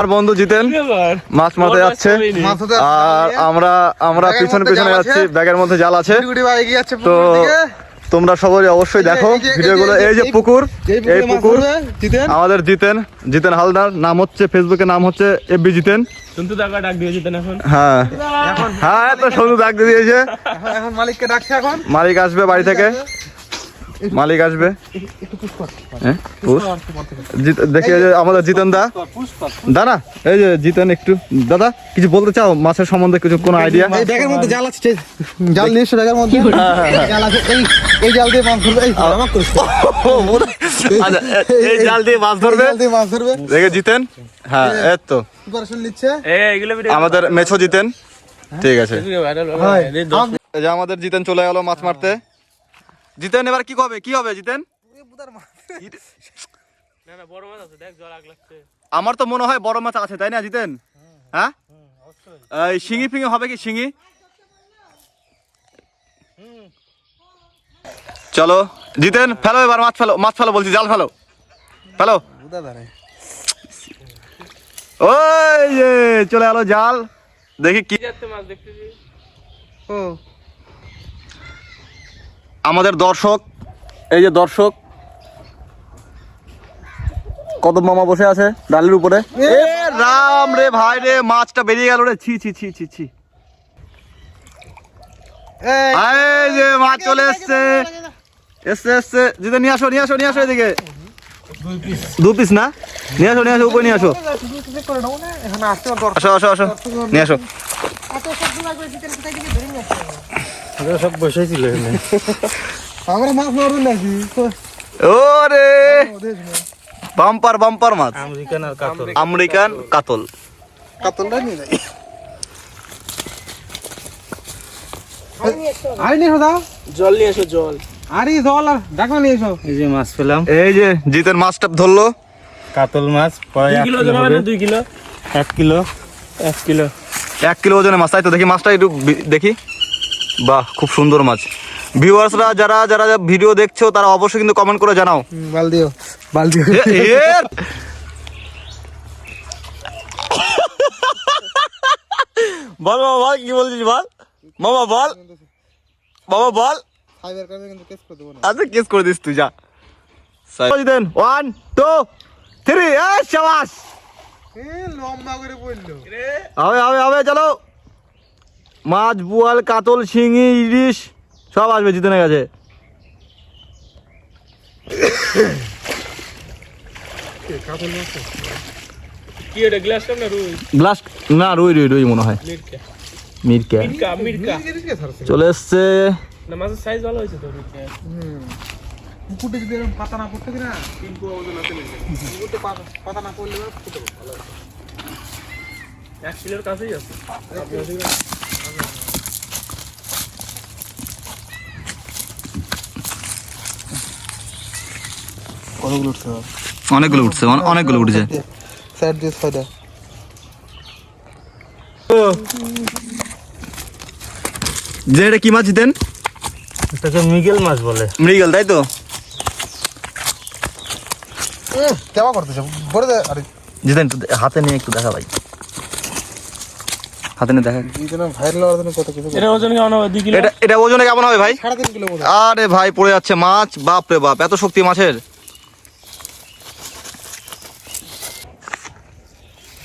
আর বন্ধু জিতেন মাছ মারতে যাচ্ছে। আর আমরা আমরা পিছনে পিছনে যাচ্ছি। ব্যাগের মধ্যে জাল আছে। তো তোমরা সবাই অবশ্যই দেখো এই যে- ভিডিওগুলো। এই যে- পুকুর এই পুকুর আমাদের জিতেন জিতেন হালদার নাম হচ্ছে ফেসবুকে নাম হচ্ছে এফবি জিতেন। হ্যাঁ। হ্যাঁ তো সন্ধু ডাক দিয়ে দিয়েছে। মালিককে ডাকছে এখন। মালিক আসবে বাড়ি থেকে। মালিক আসবে? হ্যাঁ দেখি আমাদের জিতেন দা। দাদা এই যে জিতেন একটু। দাদা কিছু বলতে চাও? মাছের সম্বন্ধে কিছু কোনো আইডিয়া এই ব্যাগের মধ্যে জাল আছে জাল নিয়ে এসো ব্যাগের মধ্যে। জাল আছে এই এই জাল দিয়ে মাছ ধরবে। এই আমার আচ্ছা, এই জাল দিয়ে মাছ ধরবে? জাল দিয়ে মাছ ধরবে। দেখে জিতেন? হ্যাঁ এই তো। প্রিপারেশন নিচ্ছে। এই এগুলো ভিডিও আমাদের মেছো জিতেন? ঠিক আছে। ভাইরাল হয়। আমাদের জিতেন চলে গেল মাছ মারতে। জিতেন এবার কি হবে? কি হবে জিতেন? না না বড় মাছ আছে দেখ জল আগ লাগছে আমার তো মনে হয় বড় মাছ আছে তাই না জিতেন? হ্যাঁ? এই শিঙি ফিঙি হবে কি শিঙি? চলো জিতেন ফেলো এবার মাছ ফেলো মাছ ফেলো বলছি জাল ফেলো। ফেলো। ওই চলে গেলো জাল। দেখি কি কি যাচ্ছে মাছ দেখতেছি? ও। আমাদের দর্শক, এই যে দর্শক কত মামা বসে আছে ডালের উপরে। এ রাম রে ভাই রে, মাছটা বেরিয়ে গেল রে, ছি ছি ছি ছি ছি। মাছ চলে এসছে। নিয়ে আসো নিয়ে আসো নিয়ে আসো এদিকে। দু পিস না? নিয়ে আসো নিয়ে আসো, উপরে নিয়ে আসো। আসো আসো আসো। নিয়ে আসো। সব বসেছিল আমরা মাছ মারবেন নাকি? ওরে! বাম্পার বাম্পার মাছ। আমেরিকান আর কাতল। আমেরিকান কাতল। কাতলটা নিয়ে যাই। আরে নিয়ে দাও। জল নিয়ে এসো জল। আরে জল আর ডাকনা নিয়ে এসো। এই যে মাছ পেলাম। এই যে জিতের মাছটা ধরলো। কাতল মাছ প্রায় কিলো। দুই কিলো। এক কিলো। এক কিলো। এক কিলো ওজনের মাছ তাই তো দেখি মাছটা একটু দেখি। বাহ খুব সুন্দর মাছ। ভিউয়ার্সরা যারা যারা ভিডিও দেখছ তারা অবশ্যই কিন্তু কমেন্ট করে জানাও। বাল দিও বাল দিও বল বাবা বল কি বলছিস বল? মামা বল। বাবা বল। ফাইবার কেস করে আচ্ছা কেস করে দিস তুই যা। দেন। ওয়ান টু থ্রি এই শাবাশ এ লম্বা করে বলল। হবে হবে হবে চলো। মাছ বুয়াল কাতল শিঙি ইলিশ সব আসবে জিতে গেছে। কি এটা গ্লাস কাপ না রুই? না রুই রুই রুই মনে হয়। মিরকা। চলে এসছে। যদি এরকম পাতা না পড়তো পাতা না পড়লে ফুটে ভালো এক কিলোর কাছেই আছে। অনেকগুলো উঠছে অনে- অনেকগুলো উঠছে। স্যার দিয়ে ছয়টা। যে এটা কি মাছ জিতেন এটাকে মিগেল মাছ বলে। মৃগেল তাই তো? কেমন করতেছে বলে দে আরে। জিতেন একটু হাতে নিয়ে একটু দেখা ভাই। হাতে নিয়ে দেখা। এই জন্য ভাইরাল হওয়ার জন্য কত কিছু এটা ওজন কেমন হবে? এটা এটা ওজনে কেমন হবে ভাই? আরে ভাই পড়ে যাচ্ছে মাছ বাপ রে বাপ এত শক্তি মাছের ধন্য চলে গেল চামড়া চলে গেছে তোমার এই সাইডে এই সাইডে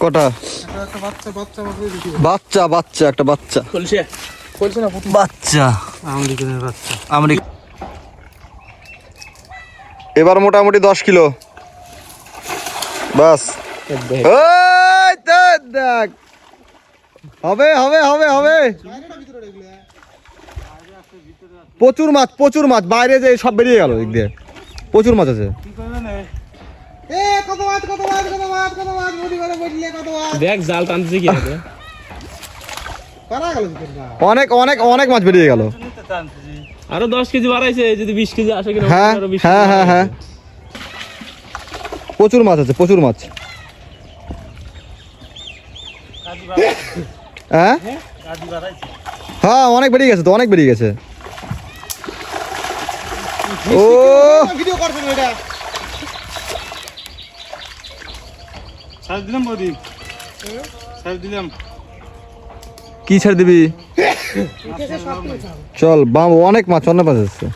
কটা? বাচ্চা বাচ্চা একটা বাচ্চা। বাচ্চা। এবার মোটামুটি দশ কিলো। বাস। দেখ। হবে হবে হবে হবে। প্রচুর মাছ প্রচুর মাছ। বাইরে যে সব বেরিয়ে গেল দিক দিয়ে। প্রচুর মাছ আছে। এ কত মাছ কত মাছ কত মাছ কত মাছ মুড়ি করে বসলে কত মাছ দেখ জাল টানতেছে কি হবে পারা গেল অনেক অনেক অনেক মাছ বেরিয়ে গেল। আরও কেজি বাড়াইছে যদি বিশ কেজি আসে কিনা হ্যাঁ 20 কেজি হ্যাঁ হ্যাঁ হ্যাঁ প্রচুর মাছ আছে প্রচুর মাছ। হ্যাঁ? হ্যাঁ অনেক বেরিয়ে গেছে তো অনেক বেরিয়ে গেছে। ও! ভিডিও করছেন এটা সাইজ দিলাম বৌদি। সাইজ দিলাম। কি ছেড়ে দিবি? চল বাম অনেক মাছ অনেক মাছ আসছে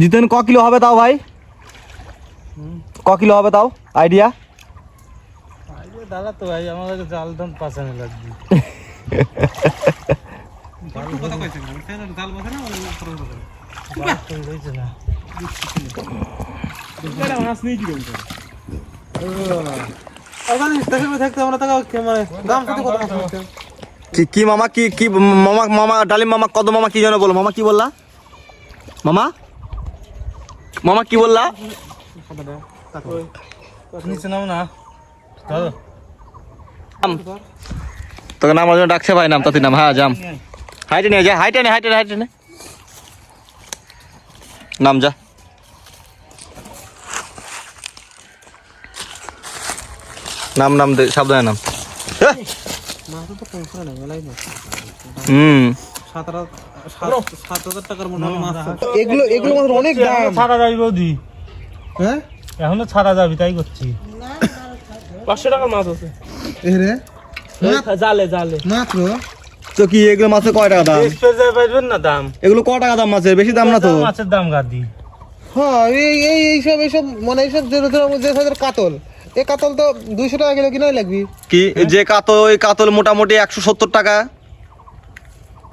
জিতেন ক কিলো হবে তাও ভাই? ক কিলো হবে তাও? আইডিয়া? দাদা তো ভাই আমাদের জাল দাম পাঁচানো লাগবে। জাল বসে না। কি কি মামা কি কি মামা মামা ডালিম মামা কত মামা কি যেন বলো? মামা কি বললা? মামা? মামা কি বললা? তোকে নাম জন্য ডাকছে ভাই নাম তাতে নাম। হ্যাঁ যাম। হাইটে নিয়ে যা হাইটে নে হাইটে হাইটে নে। নাম যা। নাম নাম দে সাবধানে নাম। হুম। এগুলো এগুলো অনেক দাম। ছাড়া যাবি বৌদি। হ্যাঁ? এখনও ছাড়া যাবি তাই করছি। পাঁচশো টাকার মাছ আছে। জালে জালে। মাত্র? তো কি এগুলো মাছের কয় টাকা দাম? পাইবেন না দাম। এগুলো ক টাকা দাম মাছের? বেশি দাম না তো? মাছের দাম গাদি। হ্যাঁ এই এই এইসব এইসব মানে এইসব যে কাতল। এই কাতল তো দুইশো টাকা কিলো কিনাই লাগবি। কি? যে কাতল ওই কাতল মোটামুটি একশো সত্তর টাকা।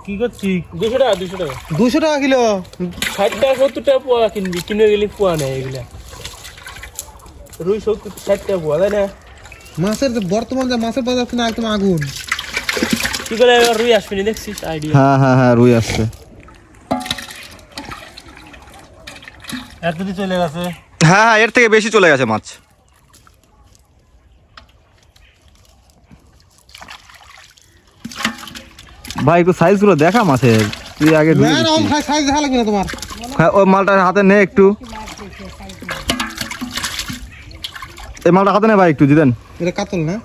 কি করছি? দুশো টাকা দুশো টাকা। দুশো টাকা কিলো। ষাট টাকা সত্তর টাকা পোয়া কিনবি। কিনে গেলে পোয়া নেই এগুলা। রুই সত্তর ষাট টাকা পোয়া তাই না? মাছের যে বর্তমান যে মাছের বাজার কিনা একদম আগুন। কি করে এবার রুই আসবি না? দেখছিস? আইডিয়া হ্যাঁ হ্যাঁ হ্যাঁ রুই আসছে। এতটি চলে গেছে। হ্যাঁ হ্যাঁ এর থেকে বেশি চলে গেছে মাছ। ভাই একটু সাইজগুলো দেখা মাছের তুই আগে। সাইজ দেখা লাগবে না তোমার। হ্যাঁ ওই হাতে নে একটু। এই মালটা হাতে নে ভাই একটু দিতেন এটা কাতল না?